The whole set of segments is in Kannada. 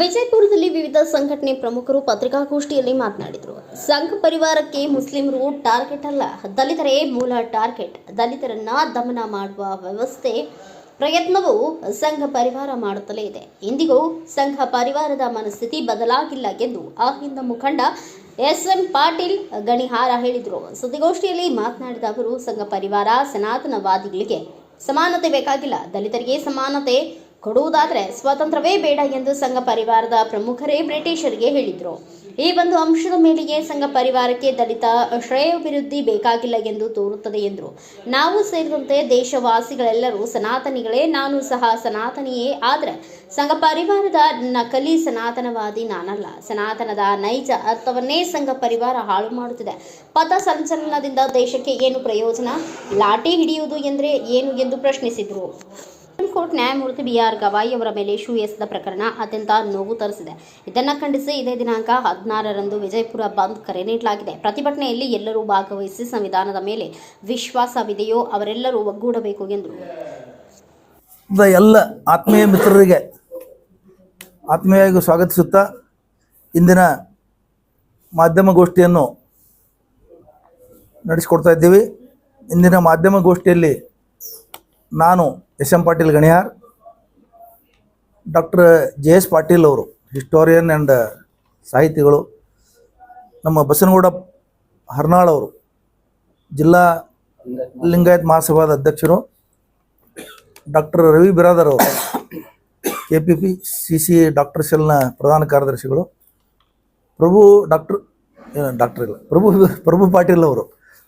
ವಿಜಯಪುರದಲ್ಲಿ ವಿವಿಧ ಸಂಘಟನೆ ಪ್ರಮುಖರು ಪತ್ರಿಕಾಗೋಷ್ಠಿಯಲ್ಲಿ ಮಾತನಾಡಿದರು. ಸಂಘ ಪರಿವಾರಕ್ಕೆ ಮುಸ್ಲಿಮರು ಟಾರ್ಗೆಟ್ ಅಲ್ಲ, ದಲಿತರೇ ಮೂಲ ಟಾರ್ಗೆಟ್. ದಲಿತರನ್ನ ದಮನ ಮಾಡುವ ವ್ಯವಸ್ಥೆ, ಪ್ರಯತ್ನವು ಸಂಘ ಪರಿವಾರ ಮಾಡುತ್ತಲೇ ಇದೆ. ಇಂದಿಗೂ ಸಂಘ ಪರಿವಾರದ ಮನಸ್ಥಿತಿ ಬದಲಾಗಿಲ್ಲ ಎಂದು ಆ ಹಿಂದ ಮುಖಂಡ ಎಸ್ ಎಂ ಪಾಟೀಲ್ ಗಣಿಹಾರ ಹೇಳಿದರು. ಸುದ್ದಿಗೋಷ್ಠಿಯಲ್ಲಿ ಮಾತನಾಡಿದ ಅವರು, ಸಂಘ ಪರಿವಾರ ಸನಾತನವಾದಿಗಳಿಗೆ ಸಮಾನತೆ ಬೇಕಾಗಿಲ್ಲ. ದಲಿತರಿಗೆ ಸಮಾನತೆ ಕೊಡುವುದಾದರೆ ಸ್ವಾತಂತ್ರ್ಯವೇ ಬೇಡ ಎಂದು ಸಂಘ ಪರಿವಾರದ ಪ್ರಮುಖರೇ ಬ್ರಿಟಿಷರಿಗೆ ಹೇಳಿದರು. ಈ ಒಂದು ಅಂಶದ ಮೇಲೆಯೇ ಸಂಘ ಪರಿವಾರಕ್ಕೆ ದಲಿತ ಶ್ರೇಯೋಭಿವೃದ್ಧಿ ಬೇಕಾಗಿಲ್ಲ ಎಂದು ತೋರುತ್ತದೆ ಎಂದರು. ನಾವು ಸೇರಿದಂತೆ ದೇಶವಾಸಿಗಳೆಲ್ಲರೂ ಸನಾತನಿಗಳೇ, ನಾನು ಸಹ ಸನಾತನಿಯೇ. ಆದರೆ ಸಂಘ ಪರಿವಾರದ ನಕಲಿ ಸನಾತನವಾದಿ ನಾನಲ್ಲ. ಸನಾತನದ ನೈಜ ಅರ್ಥವನ್ನೇ ಸಂಘ ಪರಿವಾರ ಹಾಳು ಮಾಡುತ್ತಿದೆ. ಪಥ ಸಂಚಲನದಿಂದ ದೇಶಕ್ಕೆ ಏನು ಪ್ರಯೋಜನ? ಲಾಠಿ ಹಿಡಿಯುವುದು ಎಂದರೆ ಏನು ಎಂದು ಪ್ರಶ್ನಿಸಿದರು. ಕೋರ್ಟ್ ನ್ಯಾಯಮೂರ್ತಿ ಬಿ ಆರ್ ಗವಾಯಿ ಅವರ ಮೇಲೆ ಶೂ ಎಸೆದ ಪ್ರಕರಣ ಅತ್ಯಂತ ನೋವು ತರಿಸಿದೆ. ಇದನ್ನು ಖಂಡಿಸಿ ಇದೇ ದಿನಾಂಕ ಹದಿನಾರರಂದು ವಿಜಯಪುರ ಬಂದ್ ಕರೆ ನೀಡಲಾಗಿದೆ. ಪ್ರತಿಭಟನೆಯಲ್ಲಿ ಎಲ್ಲರೂ ಭಾಗವಹಿಸಿ ಸಂವಿಧಾನದ ಮೇಲೆ ವಿಶ್ವಾಸವಿದೆಯೋ ಅವರೆಲ್ಲರೂ ಒಗ್ಗೂಡಬೇಕು ಎಂದು ಎಲ್ಲ ಆತ್ಮೀಯ ಮಿತ್ರರಿಗೆ ಆತ್ಮೀಯವಾಗಿ ಸ್ವಾಗತಿಸುತ್ತಾ ಇಂದಿನ ಮಾಧ್ಯಮ ಗೋಷ್ಠಿಯನ್ನು ನಡೆಸಿಕೊಡ್ತಾ ಇದ್ದೀವಿ. ಇಂದಿನ ಮಾಧ್ಯಮ ಗೋಷ್ಠಿಯಲ್ಲಿ ನಾನು S M Patil Ganiyar, doctor J S Patil ಅವರು, ಹಿಸ್ಟೋರಿಯನ್ ಆ್ಯಂಡ್ ಸಾಹಿತಿಗಳು, ನಮ್ಮ ಬಸನಗೌಡ ಹರ್ನಾಳ್ ಅವರು, ಜಿಲ್ಲಾ ಲಿಂಗಾಯತ್ ಮಹಾಸಭಾದ ಅಧ್ಯಕ್ಷರು, ಡಾಕ್ಟರ್ ರವಿ ಬಿರಾದರ್ ಅವರು K P P C C doctor ಸೆಲ್ನ ಪ್ರಧಾನ ಕಾರ್ಯದರ್ಶಿಗಳು, ಪ್ರಭು ಡಾಕ್ಟರ್ ಡಾಕ್ಟರ್ ಇಲ್ಲ, ಪ್ರಭು ಪ್ರಭು ಪಾಟೀಲ್ ಅವರು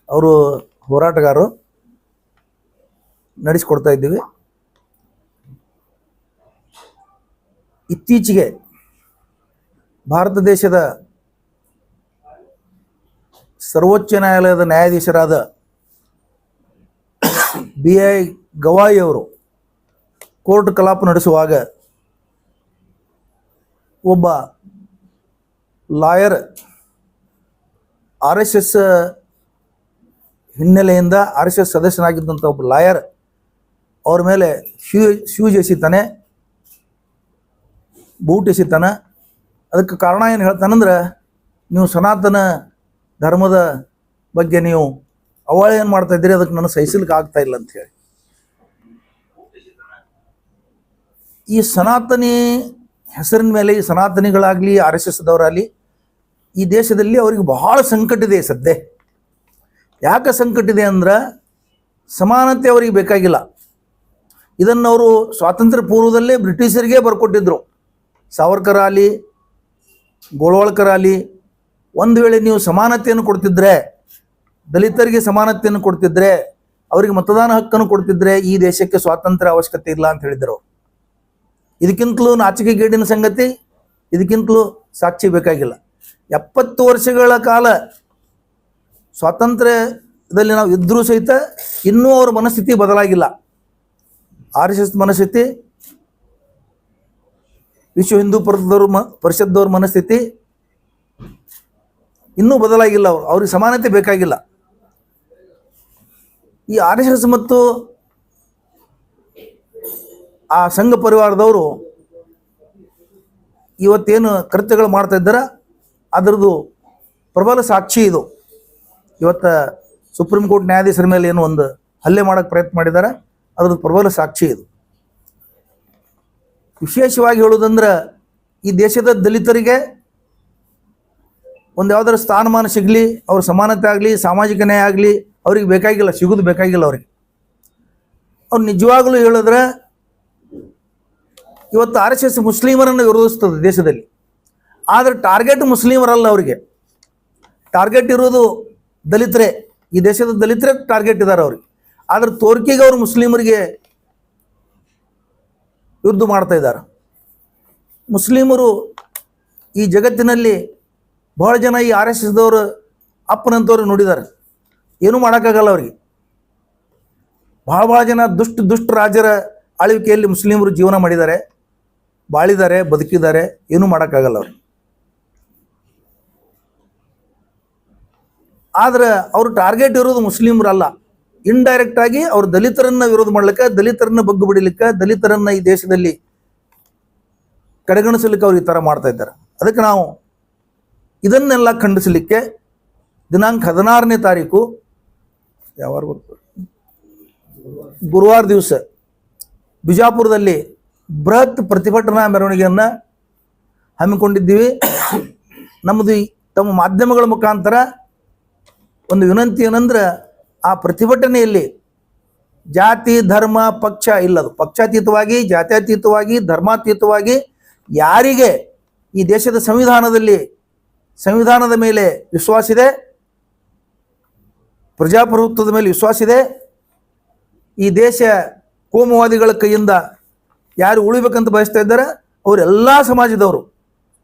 ಅವರು ಹೋರಾಟಗಾರರು. ನಡೆಸಿಕೊಡ್ತಾ ಇದ್ದೀವಿ. ಇತ್ತೀಚೆಗೆ ಭಾರತ ದೇಶದ ಸರ್ವೋಚ್ಚ ನ್ಯಾಯಾಲಯದ ನ್ಯಾಯಾಧೀಶರಾದ ಬಿ ಐ ಗವಾಯಿ ಅವರು ಕೋರ್ಟ್ ಕಲಾಪ ನಡೆಸುವಾಗ ಒಬ್ಬ ಲಾಯರ್ ಆರ್ ಎಸ್ ಎಸ್ ಹಿನ್ನೆಲೆಯಿಂದ ಆರ್ ಎಸ್ ಎಸ್ ಸದಸ್ಯನಾಗಿದ್ದಂಥ ಒಬ್ಬ ಲಾಯರ್ ಅವ್ರ ಮೇಲೆ ಶೂ ಶೂಸ್ ಎಸಿತಾನೆ ಬೂಟ್ ಎಸಿತಾನೆ ಅದಕ್ಕೆ ಕಾರಣ ಏನು ಹೇಳ್ತಾನಂದ್ರೆ, ನೀವು ಸನಾತನ ಧರ್ಮದ ಬಗ್ಗೆ ನೀವು ಅವಹೇಳನ ಮಾಡ್ತಾ ಇದ್ದೀರಿ, ಅದಕ್ಕೆ ನನಗೆ ಸಹಿಸಲಿಕ್ಕೆ ಆಗ್ತಾ ಇಲ್ಲ ಅಂತ ಹೇಳಿ. ಈ ಸನಾತನಿ ಹೆಸರಿನ ಮೇಲೆ, ಈ ಸನಾತನಿಗಳಾಗಲಿ, ಆರ್ ಎಸ್ ಎಸ್ದವರಾಗಲಿ, ಈ ದೇಶದಲ್ಲಿ ಅವರಿಗೆ ಬಹಳ ಸಂಕಟ ಇದೆ ಸದ್ಯ ಯಾಕೆ ಸಂಕಟ ಇದೆ ಅಂದ್ರೆ, ಸಮಾನತೆ ಅವರಿಗೆ ಬೇಕಾಗಿಲ್ಲ. ಇದನ್ನು ಅವರು ಸ್ವಾತಂತ್ರ್ಯ ಪೂರ್ವದಲ್ಲೇ ಬ್ರಿಟಿಷರಿಗೆ ಬರ್ಕೊಟ್ಟಿದ್ರು. ಸಾವರ್ಕರ್ ಆಗಲಿ ಗೋಳ್ವಾಳ್ಕರ್ ಆಗಲಿ ಒಂದು ವೇಳೆ ನೀವು ಸಮಾನತೆಯನ್ನು ಕೊಡ್ತಿದ್ರೆ, ದಲಿತರಿಗೆ ಸಮಾನತೆಯನ್ನು ಕೊಡ್ತಿದ್ರೆ, ಅವರಿಗೆ ಮತದಾನ ಹಕ್ಕನ್ನು ಕೊಡ್ತಿದ್ರೆ ಈ ದೇಶಕ್ಕೆ ಸ್ವಾತಂತ್ರ್ಯ ಅವಶ್ಯಕತೆ ಇಲ್ಲ ಅಂತ ಹೇಳಿದರು. ಇದಕ್ಕಿಂತಲೂ ನಾಚಿಕೆಗೇಡಿನ ಸಂಗತಿ, ಇದಕ್ಕಿಂತಲೂ ಸಾಕ್ಷಿ ಬೇಕಾಗಿಲ್ಲ. ಎಪ್ಪತ್ತು ವರ್ಷಗಳ ಕಾಲ ಸ್ವಾತಂತ್ರ್ಯದಲ್ಲಿ ನಾವು ಇದ್ದರೂ ಸಹಿತ ಇನ್ನೂ ಅವ್ರ ಮನಸ್ಥಿತಿ ಬದಲಾಗಿಲ್ಲ. ಆರ್ ಎಸ್ ಎಸ್ ಮನಸ್ಥಿತಿ, ವಿಶ್ವ ಹಿಂದೂ ಪರಿಷದವ್ರ ಮ ಪರಿಷತ್ದವ್ರ ಮನಸ್ಥಿತಿ ಇನ್ನೂ ಬದಲಾಗಿಲ್ಲ ಅವರು. ಅವ್ರಿಗೆ ಸಮಾನತೆ ಬೇಕಾಗಿಲ್ಲ. ಈ ಆರ್ ಎಸ್ ಎಸ್ ಮತ್ತು ಆ ಸಂಘ ಪರಿವಾರದವರು ಇವತ್ತೇನು ಕೃತ್ಯಗಳು ಮಾಡ್ತಾ ಇದ್ದಾರೆ, ಅದರದ್ದು ಪ್ರಬಲ ಸಾಕ್ಷಿ ಇದು. ಇವತ್ತು ಸುಪ್ರೀಂ ಕೋರ್ಟ್ ನ್ಯಾಯಾಧೀಶರ ಮೇಲೆ ಏನು ಒಂದು ಹಲ್ಲೆ ಮಾಡೋಕ್ಕೆ ಪ್ರಯತ್ನ ಮಾಡಿದ್ದಾರೆ. ಅದ್ರದ್ದು ಪ್ರಬಲ ಸಾಕ್ಷಿ ಇದು. ವಿಶೇಷವಾಗಿ ಹೇಳುವುದಂದ್ರೆ ಈ ದೇಶದ ದಲಿತರಿಗೆ ಒಂದು ಯಾವ್ದಾದ್ರು ಸ್ಥಾನಮಾನ ಸಿಗಲಿ, ಅವ್ರ ಸಮಾನತೆ ಆಗಲಿ, ಸಾಮಾಜಿಕ ನ್ಯಾಯ ಆಗಲಿ, ಅವ್ರಿಗೆ ಬೇಕಾಗಿಲ್ಲ, ಸಿಗೋದು ಬೇಕಾಗಿಲ್ಲ ಅವ್ರಿಗೆ. ಅವ್ರು ನಿಜವಾಗ್ಲೂ ಹೇಳಿದ್ರೆ ಇವತ್ತು ಆರ್ ಎಸ್ ಎಸ್ ಮುಸ್ಲಿಮರನ್ನು ವಿರೋಧಿಸ್ತದೆ ದೇಶದಲ್ಲಿ. ಆದರೆ ಟಾರ್ಗೆಟ್ ಮುಸ್ಲಿಮರಲ್ಲ ಅವರಿಗೆ. ಟಾರ್ಗೆಟ್ ಇರೋದು ದಲಿತರೇ. ಈ ದೇಶದ ದಲಿತರೇ ಟಾರ್ಗೆಟ್ ಇದ್ದಾರೆ ಅವ್ರಿಗೆ. ಆದ್ರೆ ತೋರ್ಕಿಗೆ ಅವರು ಮುಸ್ಲಿಮರಿಗೆ ಯುದ್ಧ ಮಾಡ್ತಾ ಇದ್ದಾರೆ. ಮುಸ್ಲಿಮರು ಈ ಜಗತ್ತಿನಲ್ಲಿ ಬಹಳ ಜನ ಈ ಆರ್ ಎಸ್ ಎಸ್ದವರು, ಅಪ್ಪನಂತವ್ರು ನೋಡಿದ್ದಾರೆ. ಏನೂ ಮಾಡೋಕ್ಕಾಗಲ್ಲ ಅವ್ರಿಗೆ. ಭಾಳ ಭಾಳ ಜನ ದುಷ್ಟ ದುಷ್ಟ ರಾಜರ ಆಳ್ವಿಕೆಯಲ್ಲಿ ಮುಸ್ಲಿಮರು ಜೀವನ ಮಾಡಿದ್ದಾರೆ. ಬಾಳಿದ್ದಾರೆ, ಬದುಕಿದ್ದಾರೆ, ಏನೂ ಮಾಡೋಕ್ಕಾಗಲ್ಲ ಅವ್ರಿಗೆ. ಆದರೆ ಅವರು ಟಾರ್ಗೆಟ್ ಇರೋದು ಮುಸ್ಲಿಮರಲ್ಲ. ಇಂಡೈರೆಕ್ಟ್ ಆಗಿ ಅವ್ರು ದಲಿತರನ್ನ ವಿರೋಧ ಮಾಡ್ಲಿಕ್ಕೆ, ದಲಿತರನ್ನ ಬಗ್ಗು ಬಿಡಲಿಕ್ಕೆ, ದಲಿತರನ್ನ ಈ ದೇಶದಲ್ಲಿ ಕಡೆಗಣಿಸಲಿಕ್ಕೆ ಅವ್ರು ಈ ಥರ ಮಾಡ್ತಾ ಇದ್ದಾರೆ. ಅದಕ್ಕೆ ನಾವು ಇದನ್ನೆಲ್ಲ ಖಂಡಿಸಲಿಕ್ಕೆ ದಿನಾಂಕ ಹದಿನಾರನೇ ತಾರೀಕು ಯಾವಾಗ ಗುರುವಾರ ದಿವಸ ಬಿಜಾಪುರದಲ್ಲಿ ಬೃಹತ್ ಪ್ರತಿಭಟನಾ ಮೆರವಣಿಗೆಯನ್ನ ಹಮ್ಮಿಕೊಂಡಿದ್ದೀವಿ. ನಮ್ಮದು ತಮ್ಮ ಮಾಧ್ಯಮಗಳ ಮುಖಾಂತರ ಒಂದು ವಿನಂತಿ ಏನಂದ್ರೆ ಆ ಪ್ರತಿಭಟನೆಯಲ್ಲಿ ಜಾತಿ, ಧರ್ಮ, ಪಕ್ಷ ಇಲ್ಲದು. ಪಕ್ಷಾತೀತವಾಗಿ, ಜಾತ್ಯತೀತವಾಗಿ, ಧರ್ಮಾತೀತವಾಗಿ ಯಾರಿಗೆ ಈ ದೇಶದ ಸಂವಿಧಾನದಲ್ಲಿ, ಸಂವಿಧಾನದ ಮೇಲೆ ವಿಶ್ವಾಸ ಇದೆ, ಪ್ರಜಾಪ್ರಭುತ್ವದ ಮೇಲೆ ವಿಶ್ವಾಸ ಇದೆ, ಈ ದೇಶ ಕೋಮುವಾದಿಗಳ ಕೈಯಿಂದ ಯಾರು ಉಳಿಬೇಕಂತ ಬಯಸ್ತಾ ಇದ್ದಾರೆ ಅವರೆಲ್ಲ ಸಮಾಜದವರು,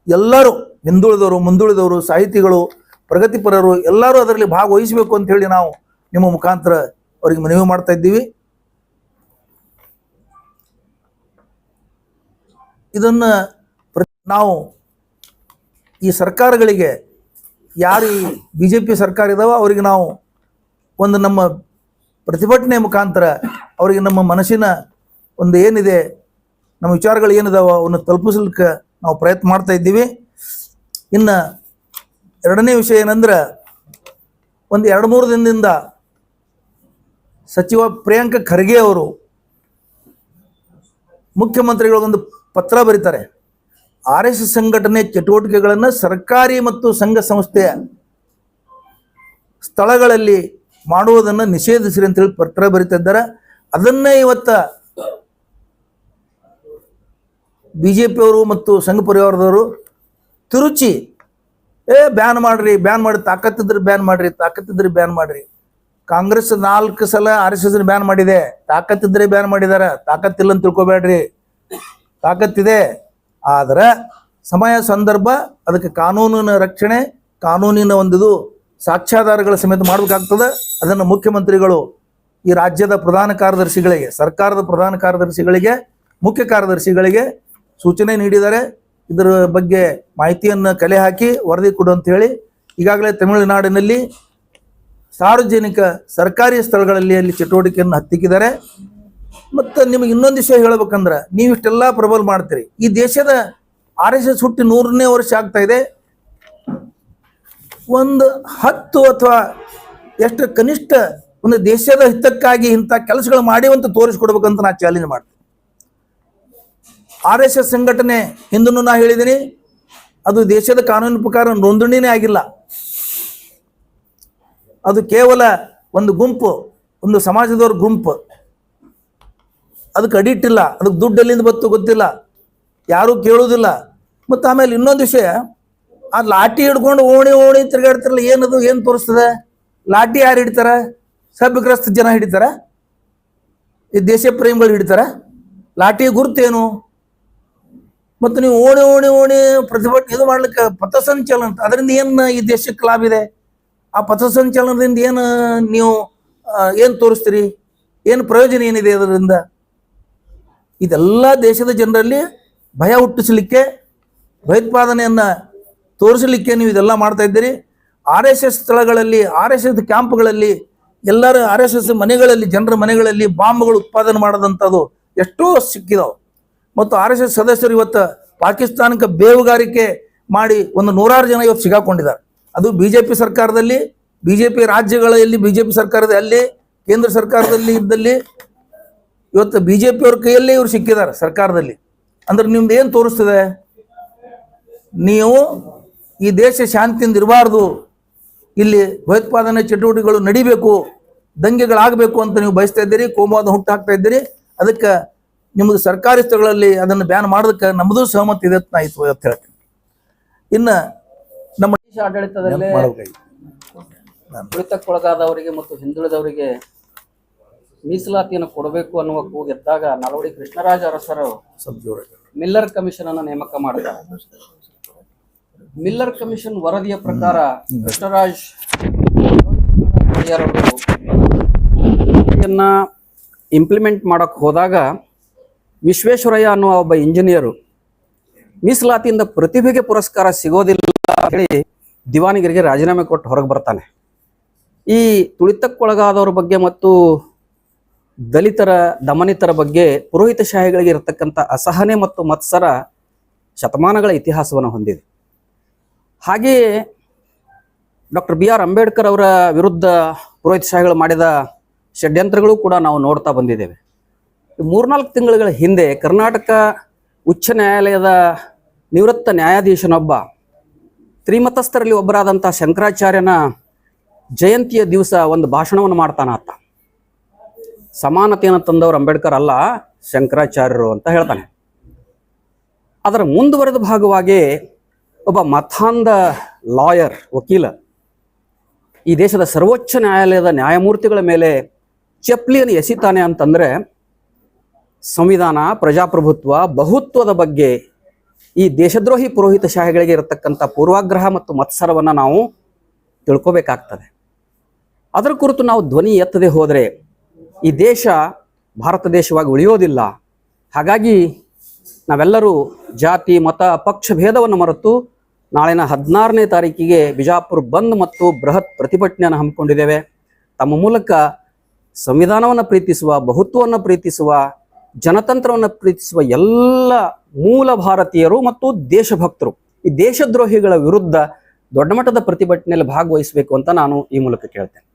ಎಲ್ಲರೂ ಹಿಂದುಳಿದವರು, ಮುಂದುಳಿದವರು, ಸಾಹಿತಿಗಳು, ಪ್ರಗತಿಪರರು ಎಲ್ಲರೂ ಅದರಲ್ಲಿ ಭಾಗವಹಿಸಬೇಕು ಅಂತ ಹೇಳಿ ನಾವು ನಿಮ್ಮ ಮುಖಾಂತರ ಅವರಿಗೆ ಮನವಿ ಮಾಡ್ತಾ ಇದ್ದೀವಿ. ಇದನ್ನ ನಾವು ಈ ಸರ್ಕಾರಗಳಿಗೆ ಯಾರು ಈ ಬಿ ಜೆ ಪಿ ಸರ್ಕಾರ ಇದಾವೋ ಅವರಿಗೆ ನಾವು ಒಂದು ನಮ್ಮ ಪ್ರತಿಭಟನೆ ಮುಖಾಂತರ ಅವರಿಗೆ ನಮ್ಮ ಮನಸ್ಸಿನ ಒಂದು ಏನಿದೆ, ನಮ್ಮ ವಿಚಾರಗಳು ಏನಿದಾವ ಅವನ್ನು ತಲುಪಿಸ್ಲಿಕ್ಕೆ ನಾವು ಪ್ರಯತ್ನ ಮಾಡ್ತಾ ಇದ್ದೀವಿ. ಇನ್ನು ಎರಡನೇ ವಿಷಯ ಏನಂದ್ರೆ, ಒಂದು ಎರಡು ಮೂರು ದಿನದಿಂದ ಸಚಿವ ಪ್ರಿಯಾಂಕ ಖರ್ಗೆ ಅವರು ಮುಖ್ಯಮಂತ್ರಿಗಳಿಗೊಂದು ಪತ್ರ ಬರೀತಾರೆ. ಆರ್ ಎಸ್ ಸಂಘಟನೆ ಚಟುವಟಿಕೆಗಳನ್ನು ಸರ್ಕಾರಿ ಮತ್ತು ಸಂಘ ಸಂಸ್ಥೆಯ ಸ್ಥಳಗಳಲ್ಲಿ ಮಾಡುವುದನ್ನು ನಿಷೇಧಿಸಿರಿ ಅಂತೇಳಿ ಪತ್ರ ಬರಿತಾ ಇದ್ದಾರೆ ಅದನ್ನೇ ಇವತ್ತ ಬಿ ಜೆ ಪಿಯವರು ಮತ್ತು ಸಂಘ ಪರಿವಾರದವರು ತಿರುಚಿ, ಏ, ಬ್ಯಾನ್ ಮಾಡ್ರಿ, ಬ್ಯಾನ್ ಮಾಡಿ, ತಾಕತ್ತಿದ್ರೆ ಬ್ಯಾನ್ ಮಾಡ್ರಿ, ತಾಕತ್ತಿದ್ರೆ ಬ್ಯಾನ್ ಮಾಡ್ರಿ. ಕಾಂಗ್ರೆಸ್ ನಾಲ್ಕು ಸಲ ಆರ್ ಎಸ್ ಎಸ್ ಬ್ಯಾನ್ ಮಾಡಿದೆ. ತಾಕತ್ತಿದ್ರೆ ಬ್ಯಾನ್ ಮಾಡಿದಾರ. ತಾಕತ್ತಿಲ್ಲ ಅಂತ ತಿಳ್ಕೊಬೇಡ್ರಿ. ತಾಕತ್ತಿದೆ. ಆದ್ರೆ ಸಮಯ ಸಂದರ್ಭ, ಅದಕ್ಕೆ ಕಾನೂನಿನ ರಕ್ಷಣೆ, ಕಾನೂನಿನ ಒಂದಿದು ಸಾಕ್ಷ್ಯಾಧಾರಗಳ ಸಮೇತ ಮಾಡಬೇಕಾಗ್ತದೆ. ಅದನ್ನು ಮುಖ್ಯಮಂತ್ರಿಗಳು ಈ ರಾಜ್ಯದ ಪ್ರಧಾನ ಕಾರ್ಯದರ್ಶಿಗಳಿಗೆ, ಸರ್ಕಾರದ ಪ್ರಧಾನ ಕಾರ್ಯದರ್ಶಿಗಳಿಗೆ, ಮುಖ್ಯ ಕಾರ್ಯದರ್ಶಿಗಳಿಗೆ ಸೂಚನೆ ನೀಡಿದ್ದಾರೆ. ಇದರ ಬಗ್ಗೆ ಮಾಹಿತಿಯನ್ನು ಕಲೆ ಹಾಕಿ ವರದಿ ಕೊಡು ಅಂತ ಹೇಳಿ ಈಗಾಗಲೇ ತಮಿಳುನಾಡಿನಲ್ಲಿ ಸಾರ್ವಜನಿಕ ಸರ್ಕಾರಿ ಸ್ಥಳಗಳಲ್ಲಿ ಅಲ್ಲಿ ಚಟುವಟಿಕೆಯನ್ನು ಹತ್ತಿಕ್ಕಿದ್ದಾರೆ. ಮತ್ತು ನಿಮಗೆ ಇನ್ನೊಂದು ವಿಷಯ ಹೇಳ್ಬೇಕಂದ್ರೆ ನೀವು ಇಷ್ಟೆಲ್ಲ ಪ್ರಬಲ್ ಮಾಡ್ತೀರಿ. ಈ ದೇಶದ ಆರ್ ಎಸ್ ಎಸ್ ಹುಟ್ಟಿ ನೂರನೇ ವರ್ಷ ಆಗ್ತಾ ಇದೆ. ಒಂದು ಹತ್ತು ಅಥವಾ ಎಷ್ಟು ಕನಿಷ್ಠ ಒಂದು ದೇಶದ ಹಿತಕ್ಕಾಗಿ ಇಂಥ ಕೆಲಸಗಳು ಮಾಡಿವಂತ ತೋರಿಸ್ಕೊಡ್ಬೇಕಂತ ನಾ ಚಾಲೆಂಜ್ ಮಾಡ್ತೀನಿ. ಆರ್ ಎಸ್ ಎಸ್ ಸಂಘಟನೆ ಹಿಂದೂ ನಾ ಹೇಳಿದ್ದೀನಿ. ಅದು ದೇಶದ ಕಾನೂನು ಪ್ರಕಾರ ನೋಂದಣಿನೇ ಆಗಿಲ್ಲ. ಅದು ಕೇವಲ ಒಂದು ಗುಂಪು, ಒಂದು ಸಮಾಜದವ್ರ ಗುಂಪು. ಅದಕ್ಕೆ ಅಡಿಟ್ ಇಲ್ಲ, ಅದಕ್ಕೆ ದುಡ್ಡು ಎಲ್ಲಿಂದ ಬತ್ತು ಗೊತ್ತಿಲ್ಲ, ಯಾರೂ ಕೇಳೋದಿಲ್ಲ. ಮತ್ತು ಆಮೇಲೆ ಇನ್ನೊಂದು ವಿಷಯ, ಆ ಲಾಠಿ ಹಿಡ್ಕೊಂಡು ಓಣಿ ಓಣಿ ತಿರುಗಾಡ್ತಾರಲ್ಲ, ಏನದು, ಏನು ತೋರಿಸ್ತದೆ? ಲಾಠಿ ಯಾರು ಹಿಡಿತಾರ? ಸಭ್ಯಗ್ರಸ್ತ ಜನ ಹಿಡಿತಾರೆ? ಈ ದೇಶ ಪ್ರೇಮಿಗಳು ಹಿಡಿತಾರ? ಲಾಠಿ ಗುರುತೇನು? ಮತ್ತು ನೀವು ಓಣಿ ಓಣಿ ಓಣಿ ಪ್ರತಿಭಟನೆ ಇದು ಮಾಡ್ಲಿಕ್ಕೆ ಪಥಸಂಚಲನ ಅದರಿಂದ ಏನು ಈ ದೇಶಕ್ಕೆ ಲಾಭ ಇದೆ? ಆ ಪಥಸಂಚಲನದಿಂದ ಏನು ನೀವು ಏನು ತೋರಿಸ್ತೀರಿ? ಏನು ಪ್ರಯೋಜನ ಏನಿದೆ ಅದರಿಂದ? ಇದೆಲ್ಲ ದೇಶದ ಜನರಲ್ಲಿ ಭಯ ಹುಟ್ಟಿಸಲಿಕ್ಕೆ, ಭಯೋತ್ಪಾದನೆಯನ್ನು ತೋರಿಸಲಿಕ್ಕೆ ನೀವು ಇದೆಲ್ಲ ಮಾಡ್ತಾ ಇದ್ದೀರಿ. ಆರ್ ಎಸ್ ಎಸ್ ಸ್ಥಳಗಳಲ್ಲಿ, ಆರ್ ಎಸ್ ಎಸ್ ಕ್ಯಾಂಪ್ಗಳಲ್ಲಿ, ಎಲ್ಲರ ಆರ್ ಎಸ್ ಎಸ್ ಮನೆಗಳಲ್ಲಿ, ಜನರ ಮನೆಗಳಲ್ಲಿ ಬಾಂಬ್ಗಳು ಉತ್ಪಾದನೆ ಮಾಡದಂಥದ್ದು ಎಷ್ಟೋ ಸಿಕ್ಕಿದಾವೆ. ಮತ್ತು ಆರ್ ಎಸ್ ಎಸ್ ಸದಸ್ಯರು ಇವತ್ತು ಪಾಕಿಸ್ತಾನಕ್ಕೆ ಬೇವುಗಾರಿಕೆ ಮಾಡಿ ಒಂದು ನೂರಾರು ಜನ ಇವತ್ತು ಸಿಗಾಕೊಂಡಿದ್ದಾರೆ. ಅದು ಬಿ ಜೆ ಪಿ ಸರ್ಕಾರದಲ್ಲಿ ಬಿ ಜೆ ಪಿ ರಾಜ್ಯಗಳಲ್ಲಿ ಬಿ ಜೆ ಪಿ ಸರ್ಕಾರದ ಅಲ್ಲಿ, ಕೇಂದ್ರ ಸರ್ಕಾರದಲ್ಲಿ ಇದ್ದಲ್ಲಿ ಇವತ್ತು ಬಿ ಜೆ ಪಿಯವ್ರ ಕೈಯಲ್ಲೇ ಇವ್ರು ಸಿಕ್ಕಿದ್ದಾರೆ ಸರ್ಕಾರದಲ್ಲಿ. ಅಂದ್ರೆ ನಿಮ್ದು ಏನು ತೋರಿಸ್ತದೆ? ನೀವು ಈ ದೇಶ ಶಾಂತಿಯಿಂದ ಇರಬಾರ್ದು. ಇಲ್ಲಿ ಭಯೋತ್ಪಾದನೆ ಚಟುವಟಿಕೆಗಳು ನಡಿಬೇಕು, ದಂಗೆಗಳಾಗಬೇಕು ಅಂತ ನೀವು ಬಯಸ್ತಾ ಇದ್ದೀರಿ, ಕೋಮವಾದ ಹುಟ್ಟು ಹಾಕ್ತಾ ಇದ್ದೀರಿ. ಅದಕ್ಕೆ ನಿಮ್ಮದು ಸರ್ಕಾರಿ ಸ್ಥಳಗಳಲ್ಲಿ ಅದನ್ನು ಬ್ಯಾನ್ ಮಾಡೋದಕ್ಕೆ ನಮ್ಮದು ಸಹಮತಿ ಇದೆ ಅಂತ ನಾ ಹೇಳ್ತೀನಿ. ಇನ್ನು ಬ್ರಿಟಿಷ್ ಆಡಳಿತದಲ್ಲೇ ಮಾಡ್ಬೇಕಾಗಿತ್ತು ಮತ್ತು ಹಿಂದುಳಿದವರಿಗೆ ಮೀಸಲಾತಿಯನ್ನು ಕೊಡಬೇಕು ಅನ್ನುವ ಕೂಗೆದ್ದಾಗ ನಲವಡಿ ಕೃಷ್ಣರಾಜ ಅರಸರು. ಮಿಲ್ಲರ್ ಕಮಿಷನ್ ಅನ್ನು ನೇಮಕ ಮಾಡಿದ್ದಾರೆ. ಮಿಲ್ಲರ್ ಕಮಿಷನ್ ವರದಿಯ ಪ್ರಕಾರ ಕೃಷ್ಣರಾಜ್ ಇಂಪ್ಲಿಮೆಂಟ್ ಮಾಡಕ್ ಹೋದಾಗ ವಿಶ್ವೇಶ್ವರಯ್ಯ ಅನ್ನುವ ಒಬ್ಬ ಇಂಜಿನಿಯರು ಮೀಸಲಾತಿಯಿಂದ ಪ್ರತಿಭೆಗೆ ಪುರಸ್ಕಾರ ಸಿಗೋದಿಲ್ಲ ಹೇಳಿ ದಿವಾನಿಗರಿಗೆ ರಾಜೀನಾಮೆ ಕೊಟ್ಟು ಹೊರಗೆ ಬರ್ತಾನೆ. ಈ ತುಳಿತಕ್ಕೊಳಗಾದವ್ರ ಬಗ್ಗೆ ಮತ್ತು ದಲಿತರ, ದಮನಿತರ ಬಗ್ಗೆ ಪುರೋಹಿತಶಾಹಿಗಳಿಗೆ ಇರತಕ್ಕಂಥ ಅಸಹನೆ ಮತ್ತು ಮತ್ಸರ ಶತಮಾನಗಳ ಇತಿಹಾಸವನ್ನು ಹೊಂದಿದೆ. ಹಾಗೆಯೇ ಡಾಕ್ಟರ್ ಬಿ ಆರ್ ಅಂಬೇಡ್ಕರ್ ಅವರ ವಿರುದ್ಧ ಪುರೋಹಿತಶಾಹಿಗಳು ಮಾಡಿದ ಷಡ್ಯಂತ್ರಗಳು ಕೂಡ ನಾವು ನೋಡ್ತಾ ಬಂದಿದ್ದೇವೆ. ಮೂರ್ನಾಲ್ಕು ತಿಂಗಳುಗಳ ಹಿಂದೆ ಕರ್ನಾಟಕ ಉಚ್ಚ ನ್ಯಾಯಾಲಯದ ನಿವೃತ್ತ ನ್ಯಾಯಾಧೀಶನೊಬ್ಬ ತ್ರಿಮತಸ್ಥರಲ್ಲಿ ಒಬ್ಬರಾದಂಥ ಶಂಕರಾಚಾರ್ಯನ ಜಯಂತಿಯ ದಿವಸ ಒಂದು ಭಾಷಣವನ್ನು ಮಾಡ್ತಾನಾತ ಸಮಾನತೆಯನ್ನು ತಂದವರು ಅಂಬೇಡ್ಕರ್ ಅಲ್ಲ, ಶಂಕರಾಚಾರ್ಯರು ಅಂತ ಹೇಳ್ತಾನೆ. ಅದರ ಮುಂದುವರೆದ ಭಾಗವಾಗಿ ಒಬ್ಬ ಮತಾಂಧ ಲಾಯರ್, ವಕೀಲ, ಈ ದೇಶದ ಸರ್ವೋಚ್ಚ ನ್ಯಾಯಾಲಯದ ನ್ಯಾಯಮೂರ್ತಿಗಳ ಮೇಲೆ ಚಪ್ಲಿಯನ್ನು ಎಸಿತಾನೆ ಅಂತಂದ್ರೆ ಸಂವಿಧಾನ, ಪ್ರಜಾಪ್ರಭುತ್ವ, ಬಹುತ್ವದ ಬಗ್ಗೆ ಈ ದೇಶದ್ರೋಹಿ ಪುರೋಹಿತ ಶಾಹಿಗಳಿಗೆ ಇರತಕ್ಕಂಥ ಪೂರ್ವಾಗ್ರಹ ಮತ್ತು ಮತ್ಸರವನ್ನು ನಾವು ತಿಳ್ಕೋಬೇಕಾಗ್ತದೆ. ಅದರ ಕುರಿತು ನಾವು ಧ್ವನಿ ಎತ್ತದೆ ಹೋದರೆ ಈ ದೇಶ ಭಾರತ ದೇಶವಾಗಿ ಉಳಿಯೋದಿಲ್ಲ. ಹಾಗಾಗಿ ನಾವೆಲ್ಲರೂ ಜಾತಿ, ಮತ, ಪಕ್ಷ ಭೇದವನ್ನು ಮರೆತು ನಾಳಿನ ಹದಿನಾರನೇ ತಾರೀಕಿಗೆ ಬಿಜಾಪುರ್ ಬಂದ್ ಮತ್ತು ಬೃಹತ್ ಪ್ರತಿಭಟನೆಯನ್ನು ಹಮ್ಮಿಕೊಂಡಿದ್ದೇವೆ. ತಮ್ಮ ಮೂಲಕ ಸಂವಿಧಾನವನ್ನು ಪ್ರೀತಿಸುವ, ಬಹುತ್ವವನ್ನು ಪ್ರೀತಿಸುವ, ಜನತಂತ್ರವನ್ನು ಪ್ರೀತಿಸುವ ಎಲ್ಲ ಮೂಲ ಭಾರತೀಯರು ಮತ್ತು ದೇಶಭಕ್ತರು. ಈ ದೇಶದ್ರೋಹಿಗಳ ವಿರುದ್ಧ ದೊಡ್ಡ ಮಟ್ಟದ ಪ್ರತಿಭಟನೆಯಲ್ಲಿ ಭಾಗವಹಿಸಬೇಕು ಅಂತ ನಾನು ಈ ಮೂಲಕ ಕೇಳ್ತೇನೆ.